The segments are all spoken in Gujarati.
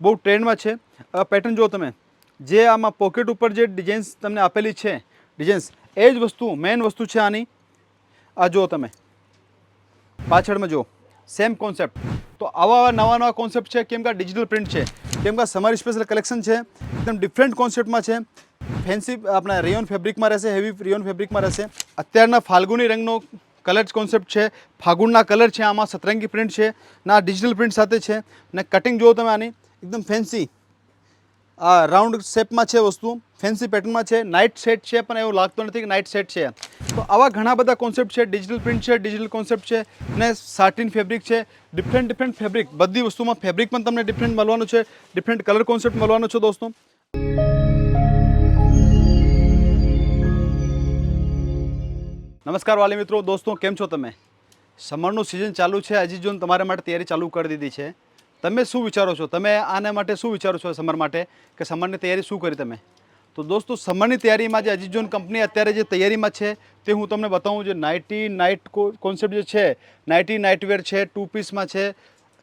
બહુ ટ્રેન્ડમાં છે. પેટર્ન જો તમે. જે આમાં પોકેટ ઉપર જે ડિઝાઇન્સ તમને આપેલી છે ડિઝાઇન્સ એ જ વસ્તુ મેઇન વસ્તુ છે આની. આ જુઓ તમે. પાછળમાં જુઓ. સેમ કોન્સેપ્ટ તો આવા આવા નવા નવા કોન્સેપ્ટ છે, કેમ કે આ ડિજિટલ પ્રિન્ટ છે. કેમ કે સમર સ્પેશિયલ કલેક્શન છે, એકદમ ડિફરન્ટ કોન્સેપ્ટમાં છે. ફેન્સી આપણા રેયોન ફેબ્રિકમાં રહેશે હેવી રેયોન ફેબ્રિકમાં રહેશે. અત્યારના ફાલ્ગુની રંગનો કલર કોન્સેપ્ટ છે. ફાગુનના કલર છે, આમાં સતરંગી પ્રિન્ટ છે. ના ડિજિટલ પ્રિન્ટ સાથે છે. ને કટિંગ જુઓ તમે આની. એકદમ ફેન્સી આ રાઉન્ડ શેપમાં છે વસ્તુ ફેન્સી પેટર્નમાં છે નાઇટ સેટ છે, પણ એવું લાગતું નથી કે નાઇટ સેટ છે. તો આવા ઘણા બધા કોન્સેપ્ટ છે ડિજિટલ પ્રિન્ટ છે ડિજિટલ કોન્સેપ્ટ છે, અને સાટિન ફેબ્રિક છે. ડિફરન્ટ ડિફરન્ટ ફેબ્રિક બધી વસ્તુમાં ફેબ્રિક પણ તમને ડિફરન્ટ મળવાનું છે ડિફરન્ટ કલર કોન્સેપ્ટ મળવાનો છે દોસ્તો. નમસ્કાર વાલી મિત્રો, દોસ્તો, કેમ છો તમે? સમરનું સિઝન ચાલુ છે, હજી જો તમારા માટે તૈયારી ચાલુ કરી દીધી છે. તમે શું વિચારો છો? તમે આના માટે શું વિચારો છો સમર માટે? કે સમરની તૈયારી શું કરી તમે? તો દોસ્તો, સમરની તૈયારીમાં જે અજીજોન કંપની અત્યારે જે તૈયારીમાં છે, તે હું તમને બતાવું જે નાઇટી નાઇટ કોન્સેપ્ટ જે છે નાઇટી નાઇટવેર છે ટુ પીસમાં છે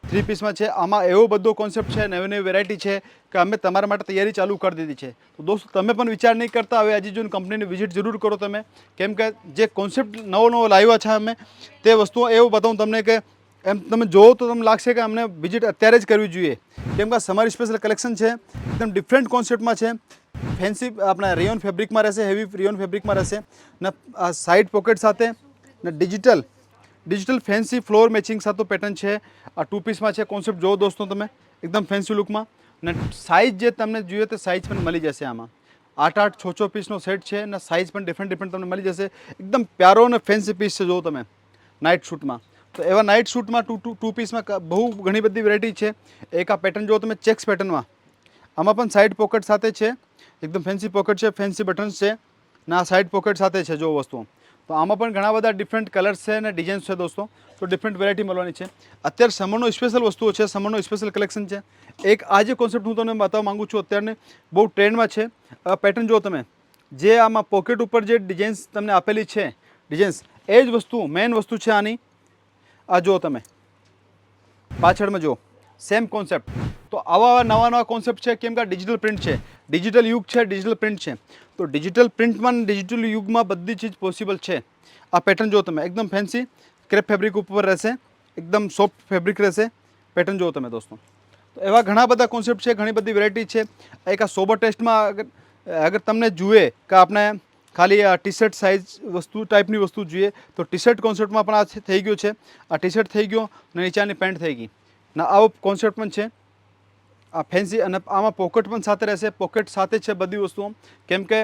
થ્રી પીસમાં છે, આમાં એવો બધો કોન્સેપ્ટ છે, નવી નવી વેરાયટી છે કે અમે તમારા માટે તૈયારી ચાલુ કરી દીધી છે. તો દોસ્તો, તમે પણ વિચાર નહીં કરતા હવે અજીજોન કંપનીની વિઝિટ જરૂર કરો તમે. કેમ કે જે કોન્સેપ્ટ નવો નવો લાવ્યા છે અમે, તે વસ્તુઓ એવું બતાવું તમને કે એમ તમે જોવો તો તમને લાગશે કે અમને વિઝિટ અત્યારે જ કરવી જોઈએ. કેમ કે સમર સ્પેશિયલ કલેક્શન છે, એકદમ ડિફરન્ટ કોન્સેપ્ટમાં છે. ફેન્સી આપણા રેયોન ફેબ્રિકમાં રહેશે હેવી રેયોન ફેબ્રિકમાં રહેશે. ને આ સાઇડ પોકેટ સાથે ને digital digital fancy floor matching સાથે પેટર્ન છે. આ ટુ પીસમાં છે કોન્સેપ્ટ જોવો દોસ્તો તમે, એકદમ ફેન્સી લુકમાં ને સાઇઝ જે તમને જોઈએ તે સાઇઝ પણ મળી જશે આમાં. આઠ આઠ છ છ પીસનો સેટ છે અને સાઇઝ પણ ડિફરન્ટ ડિફરન્ટ તમને મળી જશે. એકદમ પ્યારો અને ફેન્સી પીસ છે, જોવો તમે નાઇટ શૂટમાં તો એવા નાઇટ શૂટમાં ટુ ટુ ટુ પીસમાં બહુ ઘણી બધી વેરાયટી છે. એક આ પેટર્ન જુઓ તમે ચેક્સ પેટર્નમાં આમાં પણ સાઇડ પોકેટ સાથે છે. એકદમ ફેન્સી પોકેટ છે ફેન્સી બટન્સ છે. ને આ સાઇડ પોકેટ સાથે છે જો વસ્તુ તો આમાં પણ ઘણા બધા ડિફરન્ટ કલર્સ છે અને ડિઝાઇન્સ છે દોસ્તો. તો ડિફરન્ટ વેરાયટી મળવાની છે. અત્યારે સમરનો સ્પેશિયલ વસ્તુઓ છે સમરનો સ્પેશિયલ કલેક્શન છે. એક આ જે કોન્સેપ્ટ હું તમને બતાવવા માંગુ છું અત્યારને, બહુ ટ્રેન્ડમાં છે. પેટર્ન જુઓ તમે. જે આમાં પોકેટ ઉપર જે ડિઝાઇન્સ તમને આપેલી છે ડિઝાઇન્સ એ જ વસ્તુ મેઇન વસ્તુ છે આની. આ જુઓ તમે. પાછળમાં જુઓ. સેમ કોન્સેપ્ટ તો આવા નવા નવા કોન્સેપ્ટ છે, કેમ કે આ ડિજિટલ પ્રિન્ટ છે. ડિજિટલ યુગ છે ડિજિટલ પ્રિન્ટ છે. તો ડિજિટલ પ્રિન્ટમાં ડિજિટલ યુગમાં બધી ચીજ પોસિબલ છે. આ પેટર્ન જો તમે. એકદમ ફેન્સી ક્રેપ ફેબ્રિક ઉપર રહેશે. એકદમ સોફ્ટ ફેબ્રિક રહેશે. પેટર્ન જુઓ તમે દોસ્તો. તો એવા ઘણા બધા કોન્સેપ્ટ છે, ઘણી બધી વેરાયટી છે. એક આ સોબર ટેસ્ટમાં અગર તમને જુએ કે આપણે ખાલી ટી શર્ટ સાઇઝ વસ્તુ ટાઈપની વસ્તુ જોઈએ. તો ટી શર્ટ કોન્સેપ્ટમાં પણ આ થઈ ગયો છે. આ ટી શર્ટ થઈ ગયો અને નીચાની પેન્ટ થઈ ગઈ. ને, આવો કોન્સેપ્ટ પણ છે. આ ફેન્સી અને આમાં પોકેટ પણ સાથે રહેશે. પોકેટ સાથે છે બધી વસ્તુઓ. કેમ કે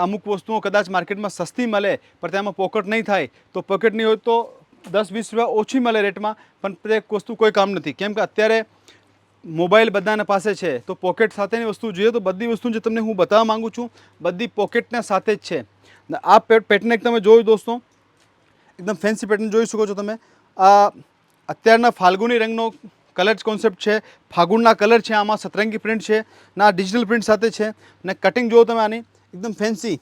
અમુક વસ્તુઓ કદાચ માર્કેટમાં સસ્તી મળે, પણ તેમાં પોકેટ નહીં થાય. તો પોકેટ નહીં હોય તો દસ વીસ રૂપિયા ઓછી મળે રેટમાં પણ તે વસ્તુ કોઈ કામ નથી. કેમ કે અત્યારે મોબાઈલ બધાના પાસે છે, તો પોકેટ સાથેની વસ્તુ જોઈએ તો બધી વસ્તુ જે તમને હું બતાવવા માંગુ છું, બધી પોકેટના સાથે જ છે. આ પેટર્ન એક તમે જોયું દોસ્તો? એકદમ ફેન્સી પેટર્ન જોઈ શકો છો તમે. આ અત્યારના ફાલ્ગુની રંગનો કલર કોન્સેપ્ટ છે ફાગુણના કલર છે, આમાં સતરંગી પ્રિન્ટ છે, ને ડિજિટલ પ્રિન્ટ સાથે છે, ને કટિંગ જુઓ તમે આની, એકદમ ફેન્સી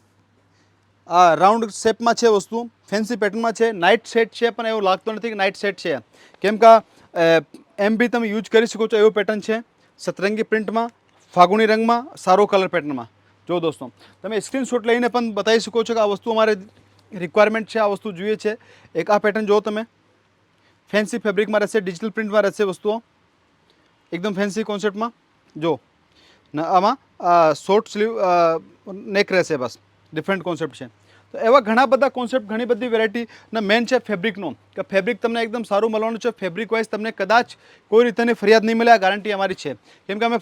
આ રાઉન્ડ શેપમાં છે વસ્તુ ફેન્સી પેટર્નમાં છે નાઇટ સેટ છે, પણ એવું લાગતું નથી કે નાઇટ સેટ છે. કેમ કે એમ બી તમે યુઝ કરી શકો છો, એવો પેટર્ન છે સતરંગી પ્રિન્ટમાં ફાગુણી રંગમાં, સારો કલર પેટર્નમાં જો દોસ્તો, તમે સ્ક્રીનશોટ લઈને પણ બતાવી શકો છો કે આ વસ્તુ અમારે રિક્વાયરમેન્ટ છે, આ વસ્તુ જોઈએ છે. એક આ પેટર્ન જુઓ તમે. ફેન્સી ફેબ્રિકમાં રહેશે ડિજિટલ પ્રિન્ટમાં રહેશે વસ્તુઓ. એકદમ ફેન્સી કોન્સેપ્ટમાં જો આમાં શોર્ટ સ્લીવ નેક રહેશે બસ. ડિફરન્ટ કોન્સેપ્ટ છે. તો એવા ઘણા બધા કોન્સેપ્ટ ઘણી બધી વેરાયટીના મેન છે ફેબ્રિકનો કે ફેબ્રિક તમને એકદમ સારું મળવાનું છે. ફેબ્રિક વાઇઝ તમને કદાચ કોઈ રીતેની ફરિયાદ નહીં મળે, આ ગારંટી અમારી છે. કેમ કે અમે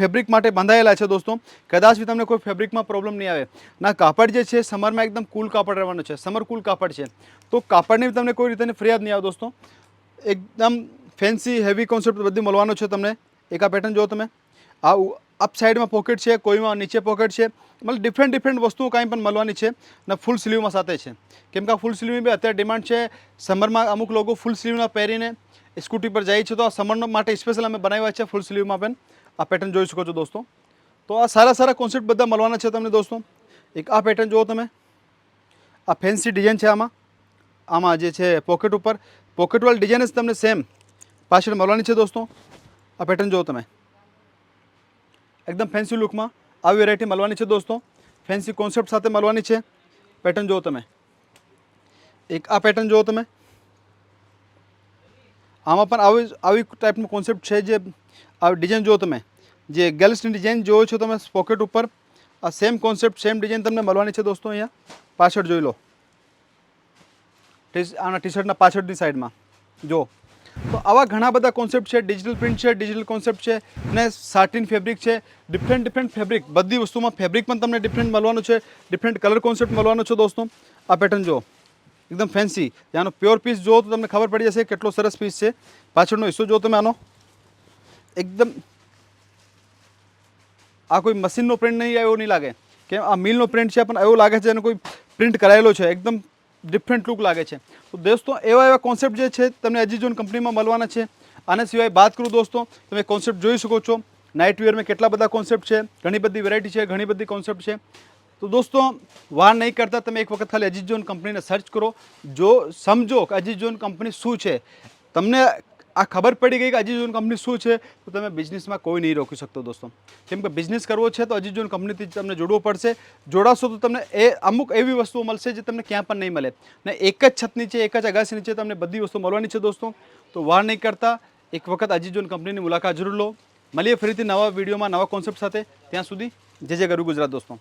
ફેબ્રિક માટે બાંધાયેલા છે દોસ્તો. કદાચ બી તમને કોઈ ફેબ્રિકમાં પ્રોબ્લેમ નહીં આવે. ના, કાપડ જે છે સમરમાં એકદમ કુલ કાપડ રહેવાનું છે. સમર કુલ કાપડ છે. તો કાપડની તમને કોઈ રીતેની ફરિયાદ નહીં આવે દોસ્તો. એકદમ ફેન્સી હેવી કોન્સેપ્ટ બધી મળવાનો છે તમને. એક આ પેટર્ન જુઓ તમે. આ અપ સાઈડમાં પોકેટ છે, કોઈમાં નીચે પોકેટ છે. મતલબ ડિફરન્ટ ડિફરન્ટ વસ્તુઓ કાંઈ પણ મળવાની છે ને ફૂલ સ્લીવમાં સાથે છે. કેમ કે આ ફૂલ સ્લીવની બી અત્યારે ડિમાન્ડ છે. સમરમાં અમુક લોકો ફૂલ સ્લીવના પહેરીને સ્કૂટી પર જાય છે. તો આ સમર માટે સ્પેશિયલ અમે બનાવ્યા છે ફૂલ સ્લીવમાં પણ. આ પેટર્ન જોઈ શકો છો દોસ્તો. તો આ સારા સારા કોન્સેપ્ટ બધા મળવાના છે તમને દોસ્તો. એક આ પેટર્ન જુઓ તમે. આ ફેન્સી ડિઝાઇન છે આમાં. આમાં જે છે પોકેટ ઉપર. પોકેટવાળી ડિઝાઇન જ તમને સેમ પાછળ મળવાની છે દોસ્તો. આ પેટર્ન જુઓ તમે. એકદમ ફેન્સી લુકમાં આવી વેરાયટી મળવાની છે દોસ્તો. ફેન્સી કોન્સેપ્ટ સાથે મળવાની છે. પેટર્ન જુઓ તમે. એક આ પેટર્ન જુઓ તમે. આમાં પણ આવી આવી ટાઈપનો કોન્સેપ્ટ છે જે, આ ડિઝાઇન જુઓ તમે. જે ગર્લ્સની ડિઝાઇન જોયો છો તમે પોકેટ ઉપર, આ સેમ કોન્સેપ્ટ સેમ ડિઝાઇન તમને મળવાની છે દોસ્તો અહીંયા. પાછળ જોઈ લો. આના ટી શર્ટના પાછળની સાઈડમાં જો. તો આવા ઘણા બધા કોન્સેપ્ટ છે ડિજિટલ પ્રિન્ટ છે ડિજિટલ કોન્સેપ્ટ છે ને સાટિન ફેબ્રિક છે. ડિફરન્ટ ડિફરન્ટ ફેબ્રિક બધી વસ્તુમાં ફેબ્રિક પણ તમને ડિફરન્ટ મળવાનું છે ડિફરન્ટ કલર કોન્સેપ્ટ મળવાનો છે દોસ્તો. આ પેટર્ન જો એકદમ ફેન્સી આનો પ્યોર પીસ જુઓ તો તમને ખબર પડી જશે કેટલો સરસ પીસ છે. પાછળનો હિસ્સો જુઓ તમે આનો. એકદમ આ કોઈ મશીનનો પ્રિન્ટ નહીં આવ્યો નહીં લાગે. કે આ મિલનો પ્રિન્ટ છે પણ એવું લાગે છે એનો કોઈ પ્રિન્ટ કરાયેલો છે. એકદમ ડિફરન્ટ લુક લાગે છે. તો દોસ્તો, એવા એવા કોન્સેપ્ટ જે છે, તમને એજીઝોન કંપનીમાં મળવાના છે. આના સિવાય વાત કરું દોસ્તો, તમે કોન્સેપ્ટ જોઈ શકો છો. નાઇટ વેરમાં કેટલા બધા કોન્સેપ્ટ છે, ઘણી બધી વેરાયટી છે, ઘણી બધી કોન્સેપ્ટ છે. તો દોસ્તો, વાર નહીં કરતા તમે એક વખત ખાલી એજીઝોન કંપનીને સર્ચ કરો. જો સમજો કે એજીઝોન કંપની શું છે. તમને આ ખબર પડી ગઈ કે અજીજોન કંપની શું છે? તો તમે બિઝનેસમાં કોઈ નહીં રોકી શકતો દોસ્તો. કેમ કે બિઝનેસ કરવો છે તો અજીજોન કંપનીથી તમને જોડવું પડશે. જોડાશો તો તમને એ અમુક એવી વસ્તુઓ મળશે જે તમને ક્યાં પણ નહીં મળે. ને એક જ છત નીચે, એક જ અગાસી નીચે તમને બધી વસ્તુ મળવાની છે દોસ્તો. તો વાર નહીં કરતા, એક વખત અજીજોન કંપનીની મુલાકાત જરૂર લો. મળીએ ફરીથી નવા વિડીયોમાં નવા કોન્સેપ્ટ સાથે. ત્યાં સુધી જે જે ગરુ ગુજરાત દોસ્તો.